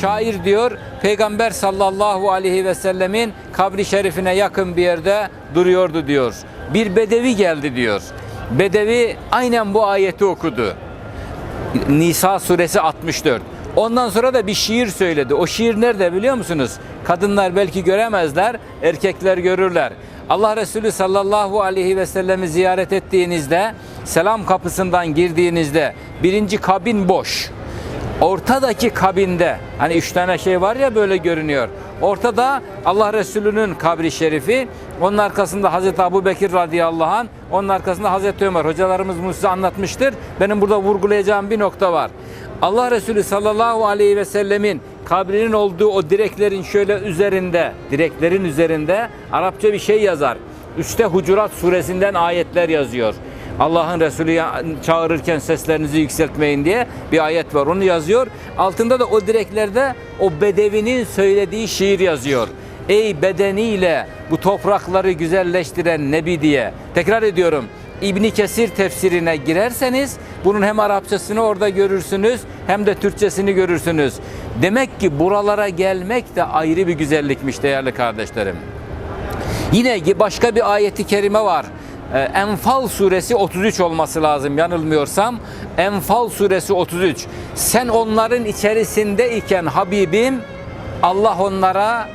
şair diyor Peygamber sallallahu aleyhi ve sellemin kabri şerifine yakın bir yerde duruyordu diyor. Bir bedevi geldi diyor. Bedevi aynen bu ayeti okudu. Nisa suresi 64. Ondan sonra da bir şiir söyledi. O şiir nerede biliyor musunuz? Kadınlar belki göremezler, erkekler görürler. Allah Resulü sallallahu aleyhi ve sellemi ziyaret ettiğinizde, selam kapısından girdiğinizde birinci kabin boş. Ortadaki kabinde, hani üç tane şey var ya böyle görünüyor. Ortada Allah Resulü'nün kabri şerifi, onun arkasında Hazreti Abu Bekir radıyallahu anh, onun arkasında Hazreti Ömer. Hocalarımız bunu size anlatmıştır. Benim burada vurgulayacağım bir nokta var. Allah Resulü sallallahu aleyhi ve sellemin kabrinin olduğu o direklerin şöyle üzerinde, direklerin üzerinde Arapça bir şey yazar. Üste Hucurat suresinden ayetler yazıyor. Allah'ın Resulü çağırırken seslerinizi yükseltmeyin diye bir ayet var. Onu yazıyor. Altında da o direklerde o bedevinin söylediği şiir yazıyor. Ey bedeniyle bu toprakları güzelleştiren Nebi diye. Tekrar ediyorum. İbni Kesir tefsirine girerseniz bunun hem Arapçasını orada görürsünüz hem de Türkçesini görürsünüz. Demek ki buralara gelmek de ayrı bir güzellikmiş değerli kardeşlerim. Yine başka bir ayeti kerime var. Ee, Enfal suresi 33 olması lazım yanılmıyorsam. Enfal suresi 33. Sen onların içerisindeyken Habibim Allah onlara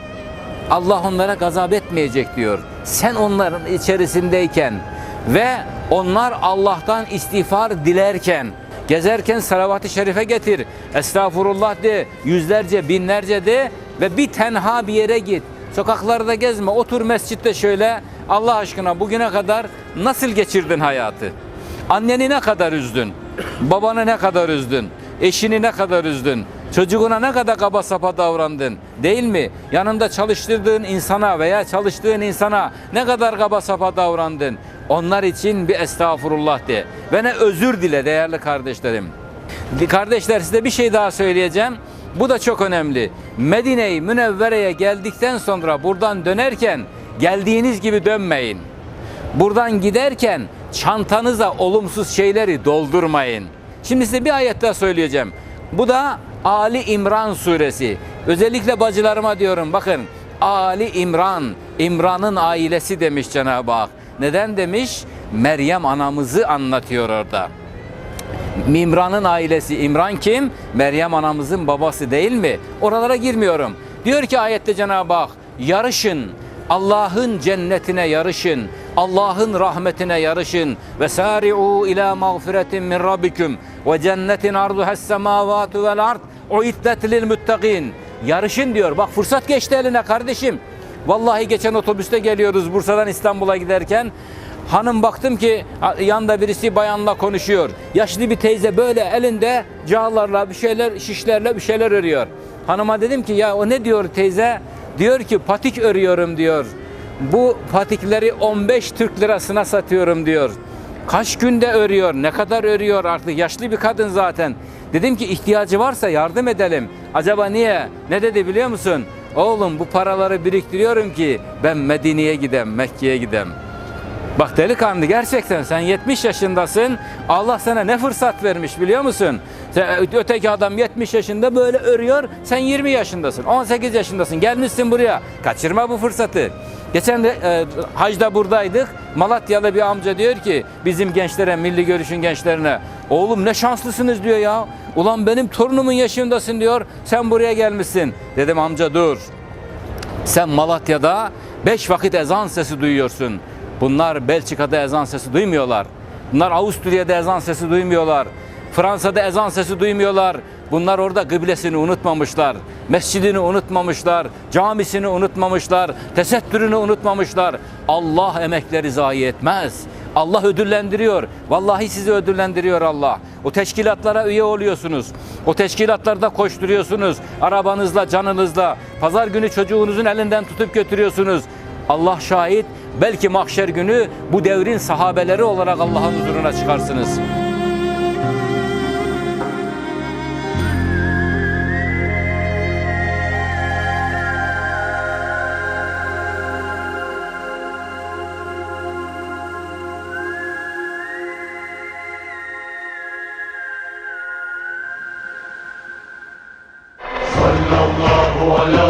Allah onlara gazap etmeyecek diyor. Sen onların içerisindeyken ve onlar Allah'tan istiğfar dilerken gezerken salavat-ı şerife getir. Estağfurullah de, yüzlerce, binlerce de ve bir tenha bir yere git. Sokaklarda gezme, otur mescitte şöyle Allah aşkına bugüne kadar nasıl geçirdin hayatı? Anneni ne kadar üzdün? Babanı ne kadar üzdün? Eşini ne kadar üzdün? Çocuğuna ne kadar kaba sapa davrandın? Değil mi? Yanında çalıştırdığın insana veya çalıştığın insana ne kadar kaba sapa davrandın? Onlar için bir estağfurullah de. Ve ne özür dile değerli kardeşlerim. Kardeşler size bir şey daha söyleyeceğim. Bu da çok önemli. Medine-i Münevvere'ye geldikten sonra buradan dönerken geldiğiniz gibi dönmeyin. Buradan giderken çantanıza olumsuz şeyleri doldurmayın. Şimdi size bir ayet daha söyleyeceğim. Bu da Ali İmran suresi. Özellikle bacılarıma diyorum bakın Ali İmran, İmran'ın ailesi demiş Cenab-ı Hak. Neden demiş? Meryem anamızı anlatıyor orada. İmran'ın ailesi. İmran kim? Meryem anamızın babası değil mi? Oralara girmiyorum. Diyor ki ayette Cenab-ı Hak yarışın. Allah'ın cennetine yarışın. Allah'ın rahmetine yarışın. Ve sari'u ila mağfiretin min rabbikum ve cennetin arduhes semavatu vel ard uiddet lil muttaqin. Yarışın diyor. Bak fırsat geçti eline kardeşim. Vallahi geçen otobüste geliyoruz Bursa'dan İstanbul'a giderken. Hanım baktım ki yanında birisi bayanla konuşuyor. Yaşlı bir teyze böyle elinde cağlarla bir şeyler şişlerle bir şeyler örüyor. Hanıma dedim ki ya o ne diyor teyze? Diyor ki patik örüyorum diyor. Bu patikleri 15 Türk lirasına satıyorum diyor. Kaç günde örüyor, ne kadar örüyor artık yaşlı bir kadın zaten. Dedim ki ihtiyacı varsa yardım edelim. Acaba niye? Ne dedi biliyor musun? Oğlum bu paraları biriktiriyorum ki ben Medine'ye gidem, Mekke'ye gidem. Bak delikanlı gerçekten sen 70 yaşındasın. Allah sana ne fırsat vermiş biliyor musun? Sen, öteki adam 70 yaşında böyle örüyor. Sen 20 yaşındasın. 18 yaşındasın. Gelmişsin buraya. Kaçırma bu fırsatı. Geçen de e, hacda buradaydık. Malatyalı bir amca diyor ki bizim gençlere, milli görüşün gençlerine oğlum ne şanslısınız diyor ya. Ulan benim torunumun yaşındasın diyor. Sen buraya gelmişsin. Dedim amca dur. Sen Malatya'da beş vakit ezan sesi duyuyorsun. Bunlar Belçika'da ezan sesi duymuyorlar. Bunlar Avusturya'da ezan sesi duymuyorlar. Fransa'da ezan sesi duymuyorlar. Bunlar orada kıblesini unutmamışlar. Mescidini unutmamışlar. Camisini unutmamışlar. Tesettürünü unutmamışlar. Allah emekleri zayi etmez. Allah ödüllendiriyor. Vallahi sizi ödüllendiriyor Allah. O teşkilatlara üye oluyorsunuz. O teşkilatlarda koşturuyorsunuz. Arabanızla, canınızla. Pazar günü çocuğunuzun elinden tutup götürüyorsunuz. Allah şahit Belki mahşer günü bu devrin sahabeleri olarak Allah'ın huzuruna çıkarsınız. sallallahu ala